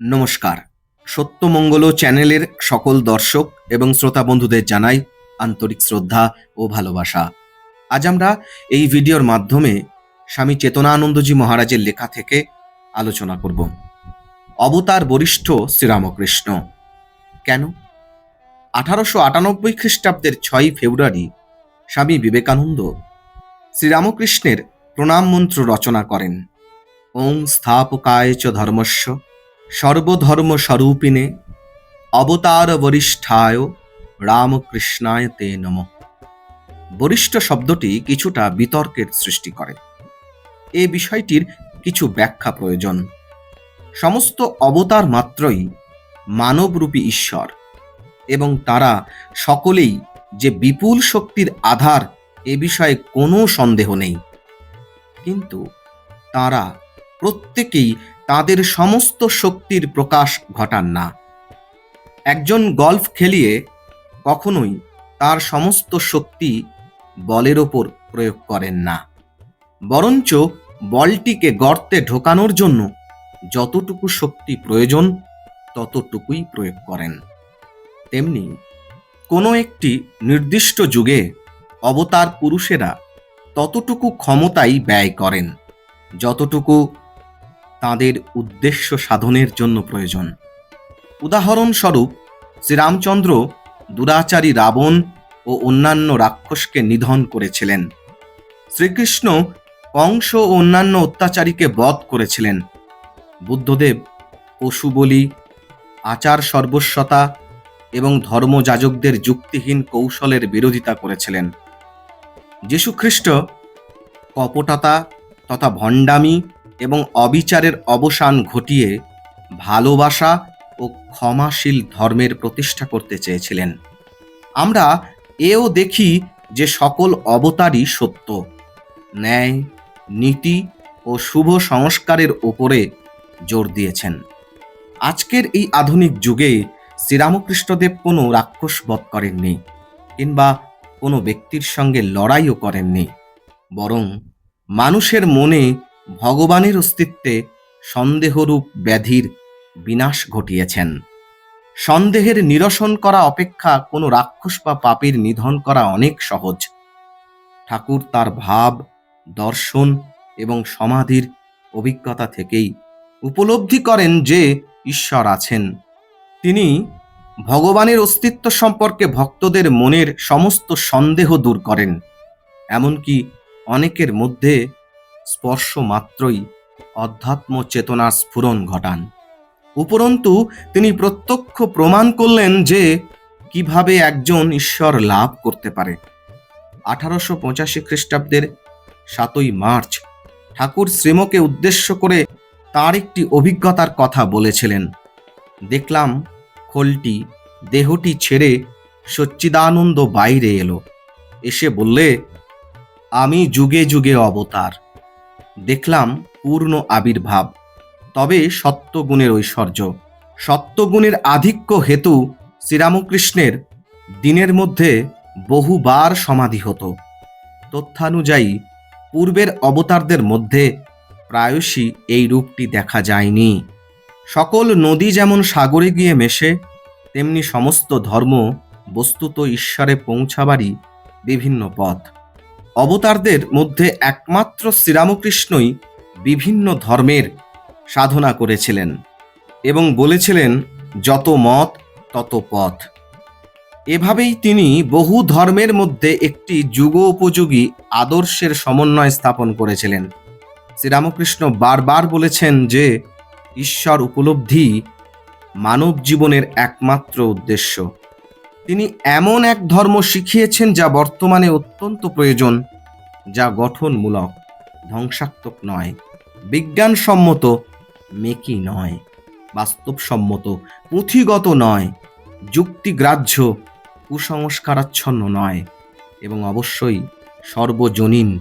নমস্কার। সত্যমঙ্গল চ্যানেলের সকল দর্শক এবং শ্রোতা বন্ধুদের জানাই আন্তরিক শ্রদ্ধা ও ভালোবাসা। আজ আমরা এই ভিডিওর মাধ্যমে স্বামী চেতনানন্দজি মহারাজের লেখা থেকে আলোচনা করব। অবতার বরিষ্ঠ শ্রীরামকৃষ্ণ। কেন? আঠারোশো আটানব্বই খ্রিস্টাব্দের ছয়ই ফেব্রুয়ারি স্বামী বিবেকানন্দ শ্রীরামকৃষ্ণের প্রণাম মন্ত্র রচনা করেন। ওং স্থাপকায় চ ধর্মস্য সর্বধর্ম স্বরূপিণে অবতার বরিষ্ঠায় রামকৃষ্ণায় তে নম। বরিষ্ঠ শব্দটি কিছুটা বিতর্কের সৃষ্টি করে। এ বিষয়টির কিছু ব্যাখ্যা প্রয়োজন। সমস্ত অবতার মাত্রই মানবরূপী ঈশ্বর এবং তারা সকলেই যে বিপুল শক্তির আধার এ বিষয়ে কোনো সন্দেহ নেই। কিন্তু তারা প্রত্যেকেই তাদের সমস্ত শক্তির প্রকাশ ঘটান না। একজন গল্ফ খেলিয়ে কখনোই তার সমস্ত শক্তি বলের ওপর প্রয়োগ করেন না। বরঞ্চ বলটিকে গর্তে ঢোকানোর জন্য যতটুকু শক্তি প্রয়োজন ততটুকুই প্রয়োগ করেন। তেমনি কোনো একটি নির্দিষ্ট যুগে অবতার পুরুষেরা ততটুকু ক্ষমতাই ব্যয় করেন, যতটুকু তাদের উদ্দেশ্য সাধনের জন্য প্রয়োজন। উদাহরণস্বরূপ, শ্রীরামচন্দ্র দুরাচারী রাবণ ও অন্যান্য রাক্ষসকে নিধন করেছিলেন। শ্রীকৃষ্ণ কংস ও অন্যান্য অত্যাচারীকে বধ করেছিলেন। বুদ্ধদেব পশু বলি আচার সর্বস্বতা এবং ধর্মযাজকদের যুক্তিহীন কৌশলের বিরোধিতা করেছিলেন। যীশুখ্রিস্ট কপটতা তথা ভণ্ডামি এবং অবিচারের অবসান ঘটিয়ে ভালোবাসা ও ক্ষমাশীল ধর্মের প্রতিষ্ঠা করতে চেয়েছিলেন। আমরা এও দেখি যে সকল অবতারই সত্য। ন্যায়, নীতি ও শুভ সংস্কারের ওপরে জোর দিয়েছেন। আজকের এই আধুনিক যুগে শ্রীরামকৃষ্ণদেব কোনো রাক্ষস বধ করেননি কিংবা কোনো ব্যক্তির সঙ্গে লড়াইও করেননি। বরং মানুষের মনে ভগবানের অস্তিত্বে সন্দেহরূপ ব্যাধির বিনাশ ঘটিয়েছেন। সন্দেহের নিরসন করা অপেক্ষা কোনো রাক্ষস বা পাপীর নিধন করা অনেক সহজ। ঠাকুর তার ভাব, দর্শন এবং সমাধির অভিজ্ঞতা থেকেই উপলব্ধি করেন যে ঈশ্বর আছেন। তিনি ভগবানের অস্তিত্ব সম্পর্কে ভক্তদের মনের সমস্ত সন্দেহ দূর করেন। এমনকি অনেকের মধ্যে স্পর্শ মাত্রই অধ্যাত্ম চেতনার স্ফুরণ ঘটান। উপরন্তু, তিনি প্রত্যক্ষ প্রমাণ করলেন যে কীভাবে একজন ঈশ্বর লাভ করতে পারে। আঠারোশো পঁচাশি খ্রিস্টাব্দের সাতই মার্চ ঠাকুর শ্রীমকে উদ্দেশ্য করে তার একটি অভিজ্ঞতার কথা বলেছিলেন। দেখলাম খোলটি, দেহটি ছেড়ে সচ্চিদানন্দ বাইরে এলো। এসে বললে, আমি যুগে যুগে অবতার। দেখলাম পূর্ণ আবির্ভাব। তবে সত্যগুণের ঐশ্বর্য। সত্যগুণের আধিক্য হেতু শ্রীরামকৃষ্ণের দিনের মধ্যে বহুবার সমাধি হতো। তথ্যানুযায়ী, পূর্বের অবতারদের মধ্যে প্রায়শই এই রূপটি দেখা যায়নি। সকল নদী যেমন সাগরে গিয়ে মেশে, তেমনি সমস্ত ধর্ম বস্তুত ঈশ্বরে পৌঁছাবারই বিভিন্ন পথ। অবতারদের মধ্যে একমাত্র শ্রীরামকৃষ্ণই বিভিন্ন ধর্মের সাধনা করেছিলেন এবং বলেছিলেন, যত মত, তত পথ। এভাবেই তিনি বহু ধর্মের মধ্যে একটি যুগোপযোগী আদর্শের সমন্বয় স্থাপন করেছিলেন। শ্রীরামকৃষ্ণ বারবার বলেছেন যে, ঈশ্বর উপলব্ধি মানব জীবনের একমাত্র উদ্দেশ্য। তিনি এমন এক ধর্ম শিখিয়েছেন যা বর্তমানে অত্যন্ত প্রয়োজন যা গঠনমূলক, ধ্বংসাত্মক নয়, বিজ্ঞানসম্মত, মেকি নয়, বাস্তবসম্মত, পুঁথিগত নয়, যুক্তিগ্রাহ্য, কুসংস্কারাচ্ছন্ন নয় এবং অবশ্যই সর্বজনীন,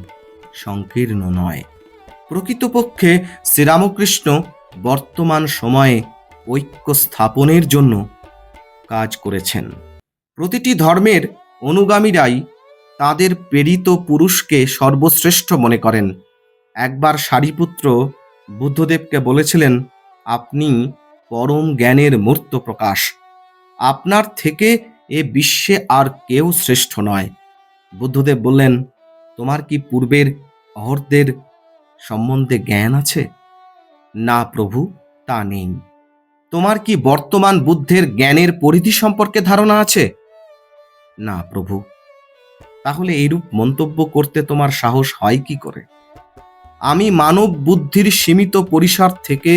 সংকীর্ণ নয়। প্রকৃতপক্ষে শ্রীরামকৃষ্ণ বর্তমান সময়ে ঐক্য স্থাপনের জন্য কাজ করেছেন। প্রতিটি ধর্মের অনুগামীরাই তাদের প্রেরিত পুরুষকে সর্বশ্রেষ্ঠ মনে করেন। একবার সারিপুত্র বুদ্ধদেবকে বলেছিলেন, আপনি পরম জ্ঞানের মূর্ত প্রকাশ। আপনার থেকে এ বিশ্বে আর কেউ শ্রেষ্ঠ নয়। বুদ্ধদেব বললেন, তোমার কি পূর্বের অহরদের সম্বন্ধে জ্ঞান আছে? না প্রভু, তা নেই। তোমার কি বর্তমান বুদ্ধের জ্ঞানের পরিধি সম্পর্কে ধারণা আছে? না প্রভু। তাহলে এইরূপ মন্তব্য করতে তোমার সাহস হয় কি করে? আমি মানব বুদ্ধির সীমিত পরিসর থেকে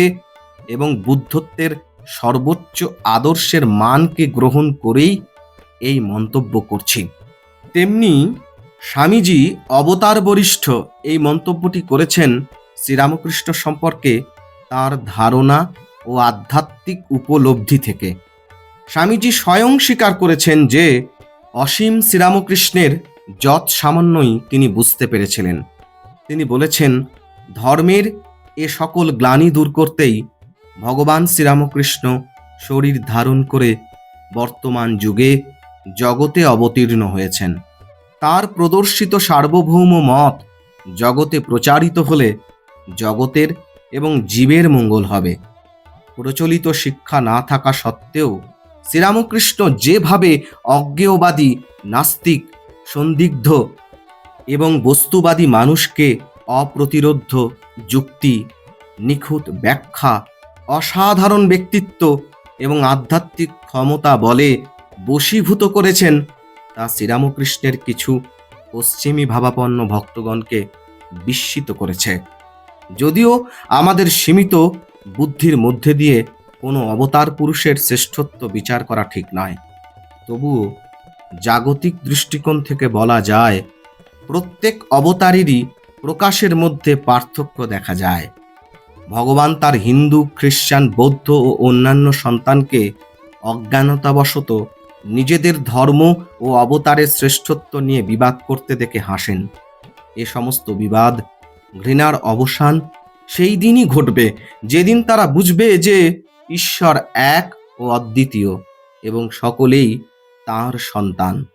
এবং বুদ্ধত্বের সর্বোচ্চ আদর্শের মানকে গ্রহণ করেই এই মন্তব্য করছি। তেমনি স্বামীজি অবতার বরিষ্ঠ এই মন্তব্যটি করেছেন শ্রীরামকৃষ্ণ সম্পর্কে তার ধারণা ও আধ্যাত্মিক উপলব্ধি থেকে। স্বামীজি স্বয়ং স্বীকার করেছেন যে অসীম শ্রীরামকৃষ্ণের যৎ সামান্যই তিনি বুঝতে পেরেছিলেন। তিনি বলেছেন, ধর্মের এ সকল গ্লানি দূর করতেই ভগবান শ্রীরামকৃষ্ণ শরীর ধারণ করে বর্তমান যুগে জগতে অবতীর্ণ হয়েছেন। তার প্রদর্শিত সার্বভৌম মত জগতে প্রচারিত হলে জগতের এবং জীবের মঙ্গল হবে। প্রচলিত শিক্ষা না থাকা সত্ত্বেও শ্রীরামকৃষ্ণ যেভাবে অজ্ঞেয়বাদী, নাস্তিক সন্দিগ্ধ এবং বস্তুবাদী মানুষকে অপ্রতিরোধ্য যুক্তি, নিখুঁত ব্যাখ্যা, অসাধারণ ব্যক্তিত্ব এবং আধ্যাত্মিক ক্ষমতা বলে বশীভূত করেছেন তা শ্রীরামকৃষ্ণের কিছু পশ্চিমী ভাবাপন্ন ভক্তগণকে বিস্মিত করেছে। যদিও আমাদের সীমিত বুদ্ধির মধ্যে দিয়ে কোনো অবতার পুরুষের শ্রেষ্ঠত্ব বিচার করা ঠিক নয়, তবুও জাগতিক দৃষ্টিকোণ থেকে বলা যায়, প্রত্যেক অবতারেরই প্রকাশের মধ্যে পার্থক্য দেখা যায়। ভগবান তার হিন্দু খ্রিস্টান বৌদ্ধ ও অন্যান্য সন্তানকে অজ্ঞানতাবশত নিজেদের ধর্ম ও অবতারের শ্রেষ্ঠত্ব নিয়ে বিবাদ করতে দেখে হাসেন। এ সমস্ত বিবাদ, ঘৃণার অবসান সেই দিনই ঘটবে, যেদিন তারা বুঝবে যে ঈশ্বর এক ও অদ্বিতীয় এবং সকলেই তার সন্তান।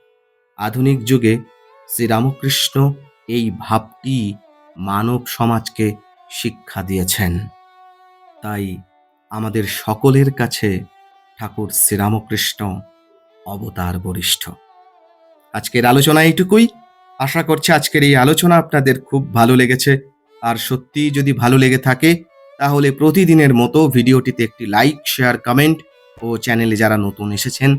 আধুনিক যুগে শ্রীরামকৃষ্ণ এই ভাবটি মানব সমাজকে শিক্ষা দিয়েছেন। তাই আমাদের সকলের কাছে ঠাকুর শ্রীরামকৃষ্ণ অবতার বরিষ্ঠ। আজকের আলোচনা এইটুকুই। আশা করছি আজকের এই আলোচনা আপনাদের খুব ভালো লেগেছে। আর সত্যি যদি ভালো লেগে থাকে, তাহলে প্রতিদিনের মতো ভিডিওটিতে একটি লাইক, শেয়ার, কমেন্ট ও চ্যানেলে যারা নতুন এসেছেন